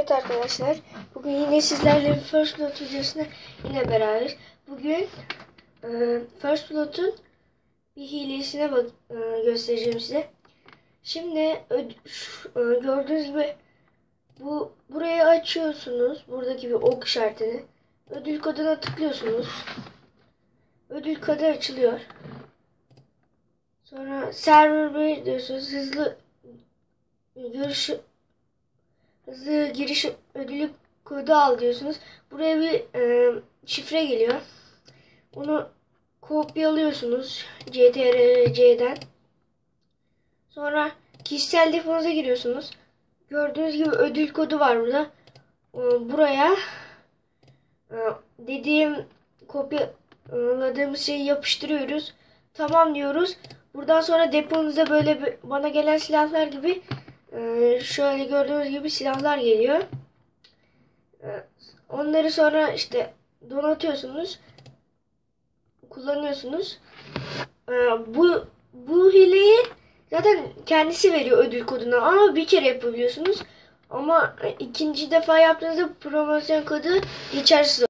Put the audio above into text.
Evet arkadaşlar, bugün yine sizlerle First Blood videosuna yine beraberiz. Bugün e, First Blood'un bir hilesine bak e, göstereceğim size. Şimdi şu- e, gördüğünüz gibi bu burayı açıyorsunuz. Buradaki bir ok işaretini. Ödül koduna tıklıyorsunuz. Ödül kodu açılıyor. Sonra server 1 diyorsunuz. Hızlı görüş hızlı giriş ödülü kodu al diyorsunuz. Buraya bir e, şifre geliyor. Onu kopyalıyorsunuz CTRL-C'den. Sonra kişisel deponuza giriyorsunuz. Gördüğünüz gibi ödül kodu var burada. Buraya e, dediğim kopyaladığımız şeyi yapıştırıyoruz. Tamam diyoruz. Buradan sonra deponuzda böyle bana gelen silahlar gibi ee, şöyle gördüğünüz gibi silahlar geliyor. Ee, onları sonra işte donatıyorsunuz. Kullanıyorsunuz. Ee, bu bu hileyi zaten kendisi veriyor ödül kodunu ama bir kere yapabiliyorsunuz. Ama ikinci defa yaptığınızda promosyon kodu geçersiz